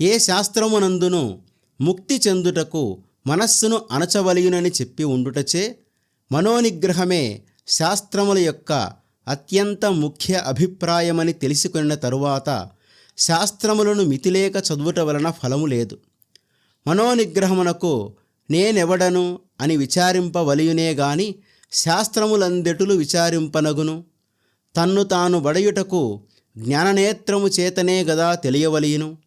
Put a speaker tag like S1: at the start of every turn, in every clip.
S1: ఏ శాస్త్రమునందును ముక్తి చెందుటకు మనస్సును అణచవలయునని చెప్పి ఉండుటచే మనోనిగ్రహమే శాస్త్రముల యొక్క అత్యంత ముఖ్య అభిప్రాయమని తెలుసుకున్న తరువాత శాస్త్రములను మితిలేక చదువుట వలన ఫలము లేదు. మనోనిగ్రహమునకు నేనెవడను అని విచారింపవలయునే గాని శాస్త్రములందెటులు విచారింపనగును? తన్ను తాను వడయుటకు జ్ఞాననేత్రము చేతనే గదా తెలియవలియును?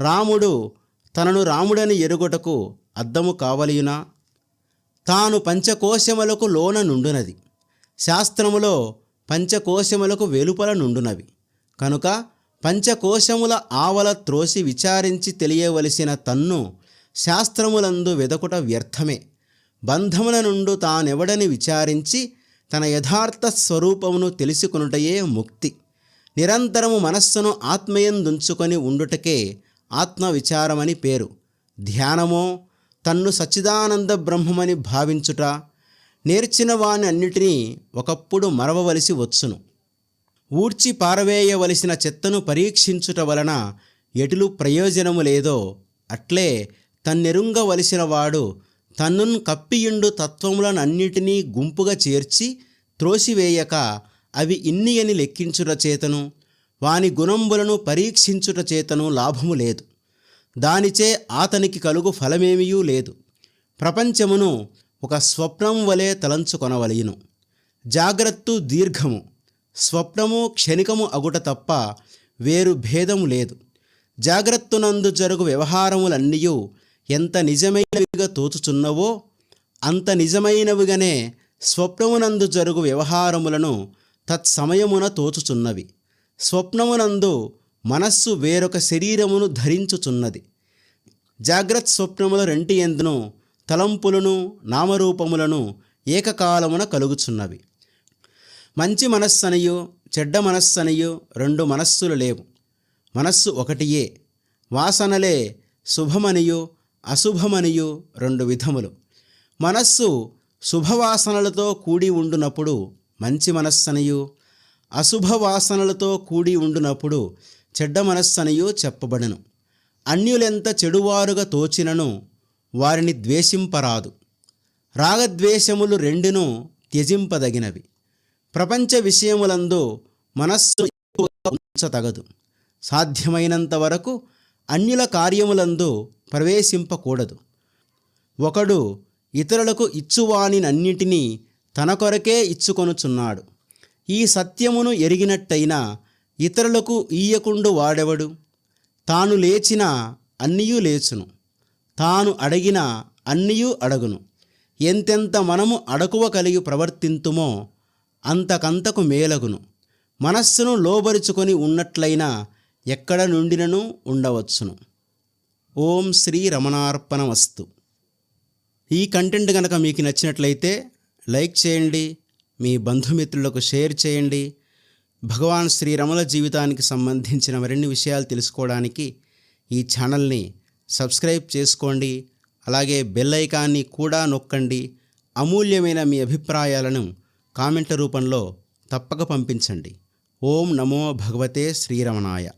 S1: రాముడు తనను రాముడని ఎరుగుటకు అద్దము కావలియునా? తాను పంచకోశములకు లోన నుండునది. శాస్త్రములో పంచకోశములకు వెలుపల నుండునవి. కనుక పంచకోశముల ఆవల త్రోసి విచారించి తెలియవలసిన తన్ను శాస్త్రములందు వెదకుట వ్యర్థమే. బంధముల నుండు తానెవడని విచారించి తన యథార్థ స్వరూపమును తెలుసుకొనుటయే ముక్తి. నిరంతరము మనస్సును ఆత్మయందుంచుకొని ఉండుటకే ఆత్మవిచారమని పేరు. ధ్యానమో తన్ను సచ్చిదానంద బ్రహ్మమని భావించుట నేర్చిన వాని అన్నిటినీ ఒకప్పుడు మరవవలసి వచ్చును. ఊడ్చి పారవేయవలసిన చెత్తను పరీక్షించుట వలన ఎటులు ప్రయోజనము లేదో అట్లే తన్నెరుంగవలసిన వాడు తన్నున్ కప్పియుండు తత్వములనన్నిటినీ గుంపుగా చేర్చి త్రోసివేయక అవి ఇన్ని అని లెక్కించుట చేతను. వాని గుణంబులను పరీక్షించుట చేతను లాభము లేదు. దానిచే అతనికి కలుగు ఫలమేమియూ లేదు. ప్రపంచమును ఒక స్వప్నం వలె తలంచుకొనవలయను. జాగ్రత్త దీర్ఘము. స్వప్నము క్షణికము అగుట తప్ప వేరు భేదము లేదు. జాగ్రత్తనందు జరుగు వ్యవహారములన్నీ ఎంత నిజమైనవిగా తోచుచున్నవో అంత నిజమైనవిగానే స్వప్నమునందు జరుగు వ్యవహారములను తత్సమయమున తోచుచున్నవి. స్వప్నమునందు మనస్సు వేరొక శరీరమును ధరించుచున్నది. జాగ్రత్త స్వప్నముల రెంటి ఎందును తలంపులను నామరూపములను ఏకకాలమున కలుగుచున్నవి. మంచి మనస్సనియు చెడ్డ మనస్సనియు రెండు మనస్సులు లేవు. మనస్సు ఒకటియే వాసనలే శుభమనియు అశుభమనియు రెండు విధములు. మనస్సు శుభవాసనలతో కూడి ఉండునప్పుడు మంచి మనస్సనియు అశుభ వాసనలతో కూడి ఉండునప్పుడు చెడ్డ మనస్సనియు చెప్పబడను. అన్యులెంత చెడువారుగా తోచినను వారిని ద్వేషింపరాదు. రాగద్వేషములు రెండును త్యజింపదగినవి. ప్రపంచ విషయములందు మనస్సు ఉంచతగదు. సాధ్యమైనంత వరకు అన్యుల కార్యములందు ప్రవేశింపకూడదు. ఒకడు ఇతరులకు ఇచ్చువానినన్నిటినీ తన కొరకే ఇచ్చుకొనుచున్నాడు. ఈ సత్యమును ఎరిగినట్టయినా ఇతరులకు ఈయకుండు వాడెవడు? తాను లేచిన అన్నీయూ లేచును. తాను అడిగిన అన్నియూ అడగును. ఎంతెంత మనము అడకువ కలిగి ప్రవర్తింతుమో అంతకంతకు మేలగును. మనస్సును లోబరుచుకొని ఉన్నట్లయినా ఎక్కడ నుండినను ఉండవచ్చును. ఓం శ్రీ రమణార్పణ వస్తు ఈ కంటెంట్ కనుక మీకు నచ్చినట్లయితే లైక్ చేయండి మీ బంధుమిత్రులకు షేర్ చేయండి. భగవాన్ శ్రీ జీవితానికి సంబంధించిన మరిన్ని విషయాలు తెలుసుకోవడానికి ఈ ఛానల్ని సబ్స్క్రైబ్ చేసుకోండి. అలాగే బెల్ ఐకాన్ని కూడా నొక్కండి. అమూల్యమైన మీ అభిప్రాయాలను కామెంట్ల రూపంలో తప్పక పంపించండి. ఓం నమో భగవతే శ్రీరమణాయ.